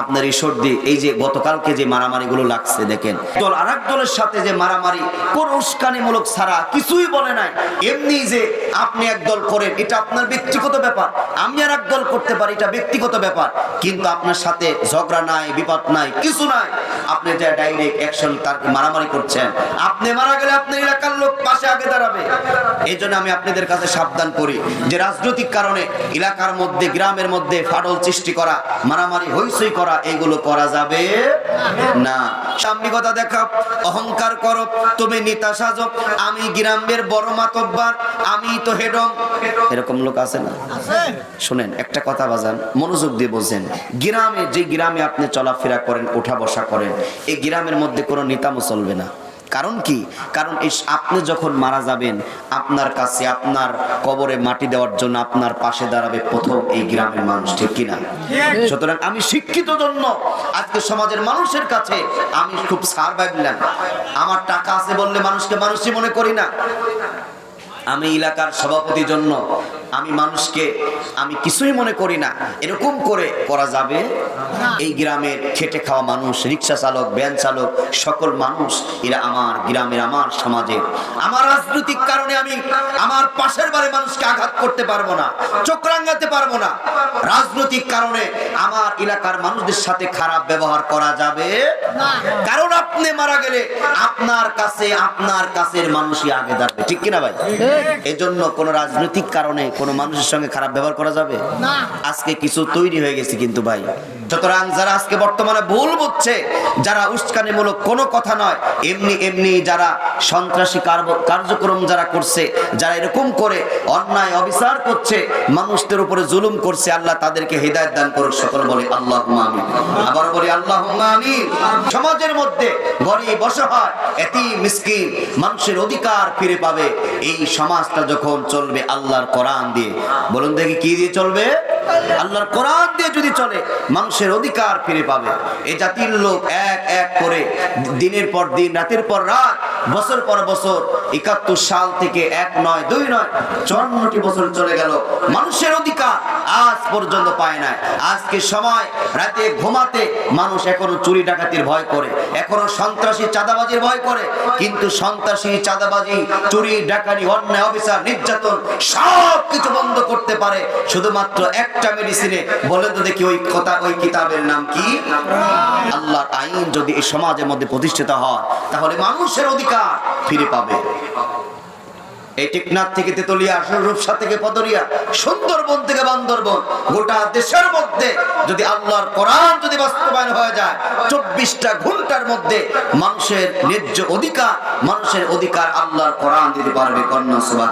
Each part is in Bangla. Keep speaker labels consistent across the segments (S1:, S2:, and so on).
S1: আপনার ঈশ্বর দিয়ে এই যে গতকালকে যে মারামারিগুলো লাগছে, দেখেন। দল আর দলের সাথে যে মারামারি, কোন উস্কানিমূলক ছাড়া কিছুই বলে নাই। এমনি যে আপনি এক দল করেন, এটা আপনার ব্যক্তিগত ব্যাপার। আমি আর এক দল করতে পারি, এটা ব্যক্তিগত ব্যাপার। কিন্তু আপনার সাথে ঝগড়া নাই, বিপদ নাই, কিছু নাই। আপনি যে ডাইরেক্ট অ্যাকশন তার মারামারি করছেন, আপনি মারা গেলে আপনার এলাকার লোক পাশে আগে দাঁড়াবে। এই জন্য আমি আপনাদের কাছে সাবধান করি যে রাজনৈতিক কারণে এলাকার মধ্যে, গ্রামের মধ্যে ফাটল সৃষ্টি করা, মারামারি হইসই করা এগুলো করা যাবে না। সামনে কথা দেখা অহংকার করো তুমি নেতা সাজো আমি গ্রামের বড় মাতব্বার আমি তো হেডম। এরকম লোক আছে না? শুনেন একটা কথা বাজান মনোযোগ দিয়ে বলছেন গ্রামে যে গ্রামে আপনি চলাফেরা করেন ওঠা বসা করেন এই গ্রামের মধ্যে কোনো নেতামো চলবে না। কারণ কি? কারণ এই আপনি যখন মারা যাবেন, আপনার কাছে, আপনার কবরে মাটি দেওয়ার জন্য আপনার পাশে দাঁড়াবে প্রথম এই গ্রামের মানুষ, ঠিক কিনা সুতরাং আমি শিক্ষিত জন্য আজকে সমাজের মানুষের কাছে আমি খুব সার ভাবলাম আমার টাকা আছে বললে মানুষকে মানুষই মনে করি না। আমি এলাকার সভাপতির জন্য আমি মানুষকে আমি কিছুই মনে করি না। এরকম করে করা যাবে? এই গ্রামের খেটে খাওয়া মানুষ রিক্সা চালক ভ্যান চালক সকল মানুষ এরা আমার গ্রামের আমার সমাজের। আমার রাজনৈতিক কারণে আমি আমার পাশের বাড়ির মানুষকে আঘাত করতে পারব না চোখ রাঙাতে পারব না। রাজনৈতিক কারণে আমার এলাকার মানুষদের সাথে খারাপ ব্যবহার করা যাবে? কারণ আপনি মারা গেলে আপনার কাছে আপনার কাছের মানুষই আগে দাঁড়াবে। ঠিক কিনা ভাই? এজন্য জন্য কোন রাজনৈতিক কারণে কোন মানুষের সঙ্গে খারাপ ব্যবহার করা যাবে? আজকে কিছু তৈরি হয়ে গেছে কিন্তু ভাই। সুতরাং যারা আজকে বর্তমানে ভুল বুঝছে যারা উস্কানিমূলক কোনো কথা নয় এমনি এমনি যারা সন্ত্রাসী কার্যক্রম যারা করছে যারা এরকম করে অন্যায় অবিচার করছে মানুষদের উপরে জুলুম করছে আল্লাহ তাদেরকে হৃদায়ত দান করুক সকল বলে আল্লাহ আবার বলি আল্লাহ সমাজের মধ্যে গরিব অসহায় এতি মিসকিন মানুষের অধিকার ফিরে পাবে। এই সমাজটা যখন চলবে আল্লাহর কোরআন দিয়ে। বলুন দেখি কি দিয়ে চলবে? আল্লাহর কোরআন দিয়ে যদি চলে, মানুষের অধিকার ফিরে পাবে। এই জাতির লোক এক এক করে দিনের পর দিন, রাতের পর রাত, বছর পর বছর, একাত্তর সাল থেকে এক নয়, দুই নয়, চুয়ান্নটি বছর চলে গেল। মানুষের অধিকার আজ পর্যন্ত পায় না আজকে সময় রাতে ঘুমাতে মানুষ এখনও চুরি ডাকাতির ভয় করে, এখনও সন্ত্রাসী চাঁদাবাজির ভয় করে। কিন্তু সন্ত্রাসী, চাঁদাবাজি, চুরি, ডাকাতি, অন্যায়, অবিচার, নির্যাতন সব কিছু বন্ধ করতে পারে। শুধুমাত্র একটা মেডিসিনে বলে তো দেখি ওই কথা, ওই কিতাবের নাম কি? আল্লাহর আইন যদি এই সমাজের মধ্যে প্রতিষ্ঠিত হয়, তাহলে মানুষের অধিকার ফিরে পাবে। এই টেকনাথ থেকে তেতুলিয়া রূপসা থেকে পদরিয়া, সুন্দরবন থেকে বান্দরবন, গোটা দেশের মধ্যে যদি আল্লাহর কোরআন যদি বাস্তবায়ন হয়ে যায়, চব্বিশটা ঘণ্টার মধ্যে মানুষের ন্যায্য অধিকার, মানুষের অধিকার আল্লাহর কোরআন দিতে পারবে কন্যা সুবাহ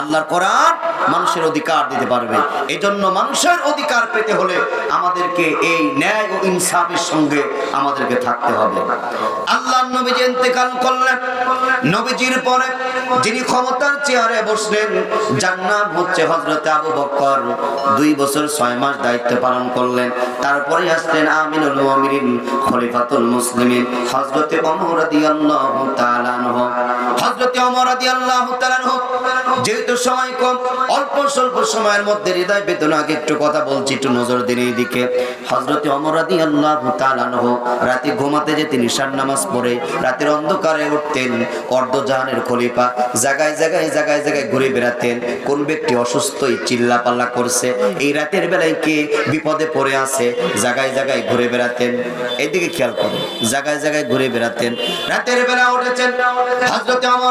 S1: আল্লাহর কোরআন মানুষের অধিকার দিতে পারবে। এই জন্য মানুষের অধিকার পেতে হলে আমাদেরকে এই ন্যায় ও ইনসাফের সঙ্গে আমাদেরকে থাকতে হবে। আল্লাহ নবীজি ইন্তেকাল করলেন, নবীজির পরে যিনি ক্ষমতার চেয়ারে বসলেন যার নাম হচ্ছে হজরত আবু বকর। দুই বছর ছয় মাস দায়িত্ব পালন করলেন। তারপরে আসলেন আমিনুল মুমিনিন, খলিফাতুল মুসলিমিন, হযরতে ওমর রাদিয়াল্লাহু তাআলা আনহু। যেহেতু সময় কম, অল্প স্বল্প সময়ের মধ্যে হৃদয় বেদনাকে একটু কথা বলছি, একটু নজর দিন এই দিকে হযরতে ওমর রাদিয়াল্লাহু তাআলা আনহু রাতে ঘুমাতে যেতেন, ঈশার নামাজ পড়ে, রাতের অন্ধকারে উঠতেন অর্ধজাহানের খলিফা জায়গায় জায়গায় জায়গায় জায়গায় ঘুরে বেড়াতেন। কোন ব্যক্তি অসুস্থই চিল্লা পাল্লা করছে, এই রাতের বেলায় কে বিপদে পড়ে আছে জায়গায় জায়গায় ঘুরে বেড়াতেন। এইদিকে খেয়াল করুন জায়গায় জায়গায় ঘুরে বেড়াতেন। রাতের বেলা উঠেছেন হযরতে ওমর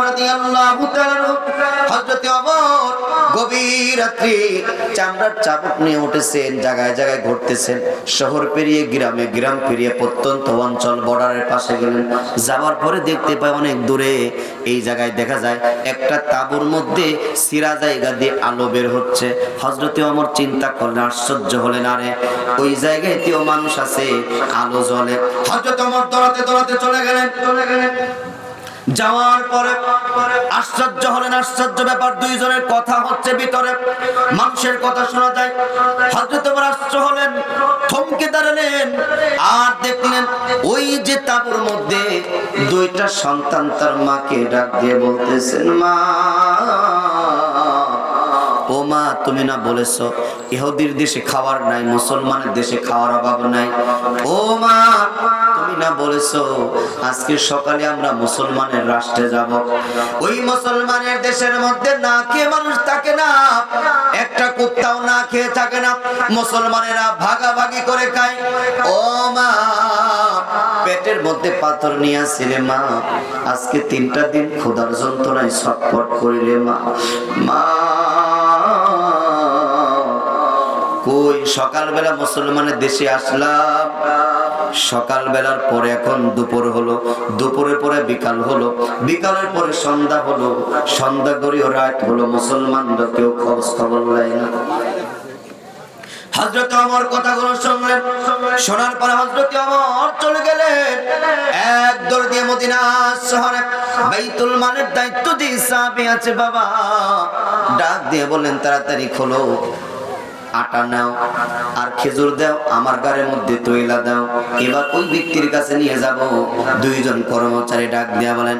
S1: জায়গায় জায়গায় যাওয়ার পরে দেখতে অনেক দূরে, এই জায়গায় দেখা যায় একটা তাঁবুর মধ্যে সিরা জায়গা দিয়ে আলো বের হচ্ছে। হজরতে অমর চিন্তা করলেন, আশ্চর্য হলেন, আরে ওই জায়গাতেও মানুষ আছে, আলো জ্বলে। হজরত অমর দৌড়াতে দৌড়াতে চলে গেলেন চলে গেলেন। যাওয়ার পরে আশ্চর্য হলেন, আশ্চর্য ব্যাপার, দুইজনের কথা হচ্ছে ভিতরে। মানুষের কথা শোনা যায়। হজরত আশ্চর্য হলেন, থমকে দাঁড়ালেন আর দেখলেন ওই যে তাবুর মধ্যে দুইটা সন্তান তার মাকে ডাক দিয়ে বলতেছেন, মা ও মা, তুমি না বলেছ, ইহুদির দেশে খাওয়ার নাই, মুসলমানের দেশে খাওয়ার অভাব নাই। ও মা, তুমি না বলেছ, আজকে সকালে আমরা মুসলমানের রাষ্ট্রে যাব। ওই মুসলমানের দেশের মধ্যে না খেয়ে মানুষ থাকে না, একটা কুত্তাও না খেয়ে থাকে না, মুসলমানেরা ভাগাভাগি করে খায়। ও মা, পেটের মধ্যে পাথর নিয়ে আসছিলে মা, আজকে তিনটা দিন খোদার যন্ত্রণায় ছটফট করিলে মা। মা কই? সকালবেলা মুসলমানের দেশে আসলাম। সকালবেলার পরে এখন দুপুর হলো। দুপুরের পরে বিকাল হলো। বিকালের পরে সন্ধ্যা হলো। সন্ধ্যা করিও রাত হলো। মুসলমানরা কেউ খবর খবর নেয় না। হজরত আমার কথাগুলো শুনলেন। শোনার পরে হজরত আমার চলে গেলেন। এক দৌড় দিয়ে মদিনা শহরে। বাইতুল মালের দায়িত্ব যে সাহাবী আছে, বাবা। ডাক দিয়ে বললেন, তাড়াতাড়ি খোলো। আটা নাও, আর খেজুর দাও, আমার গাড়ির মধ্যে তৈলা দাও। এবার ওই ব্যক্তির কাছে নিয়ে যাব। দুইজন কর্মচারী ডাক দিয়া বলেন,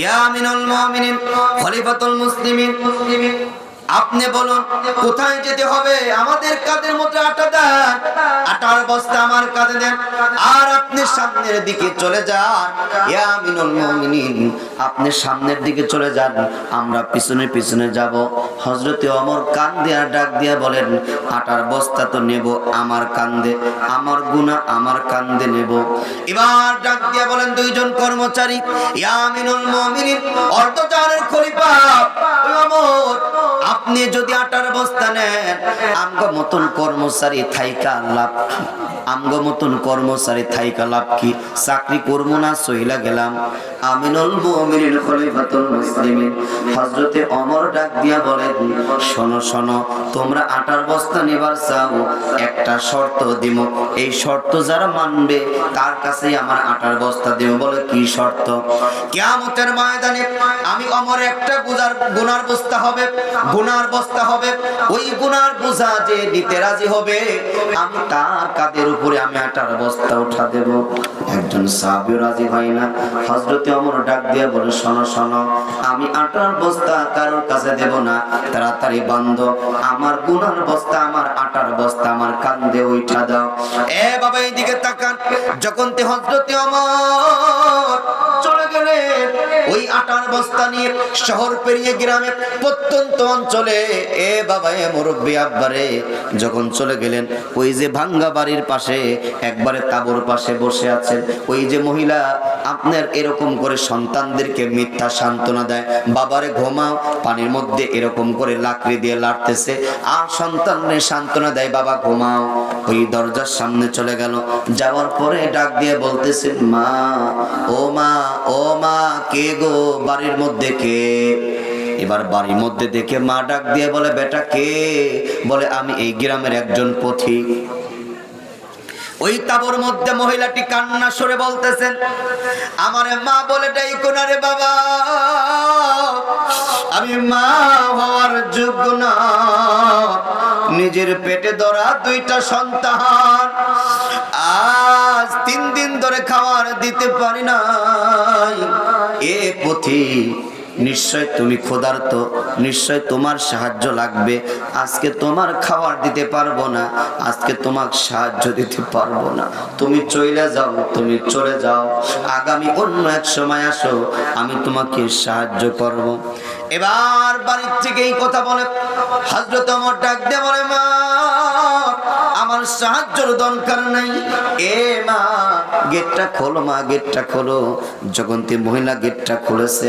S1: ইয়া আমিনুল মুমিনিন, খলিফাতুল মুসলিমিন। আপনি বলুন, কোথায় যেতে হবে? আমাদের কাদের মধ্যে আটা দেন? আটার বস্তা আমার কাঁধে দেন। আর আপনি সামনের দিকে চলে যান। আপনি সামনের দিকে চলে যান। আমরা পিছনে পিছনে যাব। হযরতে ওমর কান দিয়া, ডাক দিয়া বলেন, আটার বস্তা তো নেব আমার কান্দে আমার গুনাহ আমার কান্দে নেব। এবার ডাক দিয়া বলেন দুইজন কর্মচারী, ইয়া আমিনুল মুমিনিন অর্ধচারের খলিফা ওমর আপনি যদি আটার বস্তা নেন, আমগো মতন কর্মচারী থাইকা লাভ আমগো মতন কর্মচারী থাইকা লাভ কি? চাকরি করব না সহিলা গেলাম। আমিনুল মুমিনিন খলিফাতুল মুসলিমিন হযরতে ওমর ডাক দিয়া বলেন, শোনো শোনো, তোমরা আটার বস্তা নেবার চাও, একটা শর্ত দিব। এই শর্ত যারা মানবে, তার কাছে আমার আটার বস্তা দেব বলে কি শর্ত? কিয়ামতের ময়দানে আমি অমর একটা গুনার বস্তা হবে। গুনার বস্তা হবে। ওই গুনার বোঝা যে নিতে রাজি হবে, আমি তার কাদের উপরে আমি আটার বস্তা উঠা দেব? একজন সাহাবীও রাজি হয় না। হযরতে অমর ডাক দিয়ে বলে, শোনো শোনো, আমি আটার বস্তা কারোর কাছে দেব না। তাড়াতাড়ি বন্ধ। আমার গুনার বস্তা, আমার আটার বস্তা, আমার কান্দে উঠা দাও। এ বাবা, এইদিকে তাকান। যখন তে হযরতে অমর চলে ওই আটার বস্তা নিয়ে শহর পেরিয়ে গ্রামে, প্রত্যন্ত অঞ্চলে, এ বাবা, এ মুরব্বী আব্বারে যখন চলে গেলেন, ওই যে ভাঙ্গা বাড়ির পাশে, একবারে তাবর পাশে বসে আছেন, ওই যে মহিলা আপনার এরকম করে সন্তানদেরকে মিথ্যা সান্ত্বনা দেয়। বাবারে ঘুমাও, পানির মধ্যে এরকম করে লাকড়ি দিয়ে লাড়তেছে। আর সন্তানের সান্ত্বনা দেয়, বাবা, ঘুমাও। ওই দরজার সামনে চলে গেল। যাওয়ার পরে ডাক দিয়ে বলতেছে, মা, ও মা ও মা, কে গো? বাড়ির মধ্যে কে? এবার বাড়ির মধ্যে দেখে মা ডাক দিয়ে বলে, বেটা, কে? বলে, আমি এই গ্রামের একজন পথিক। ওই তাবর মধ্যে মহিলাটি কান্না সরে বলতেছেন, আমার মা বলে ডাইকো না রে বাবা। আমি মা হওয়ার যোগ্য না। নিজের পেটে ধরা দুইটা সন্তান। আজ তিন দিন ধরে খাবার দিতে পারি নাই। এ পথি নিশ্চয় তুমি ক্ষুধার্ত, নিশ্চয় তোমার সাহায্য লাগবে। আজকে তোমার খাবার দিতে পারব না, আজকে তোমার সাহায্য দিতে পারব না। তুমি চলে যাও, তুমি চলে যাও। আগামী অন্য এক সময় আসো, আমি তোমাকে সাহায্য করব। এবার বাড়ির থেকে এই কথা বলে হাজরত আমার ডাক দে বলে, মা, আমার সাহায্যর দরকার নাই। এ মা, গেটটা খোলো মা, গেটটা খোলো। যখন তে মহিলা গেটটা খুলেছে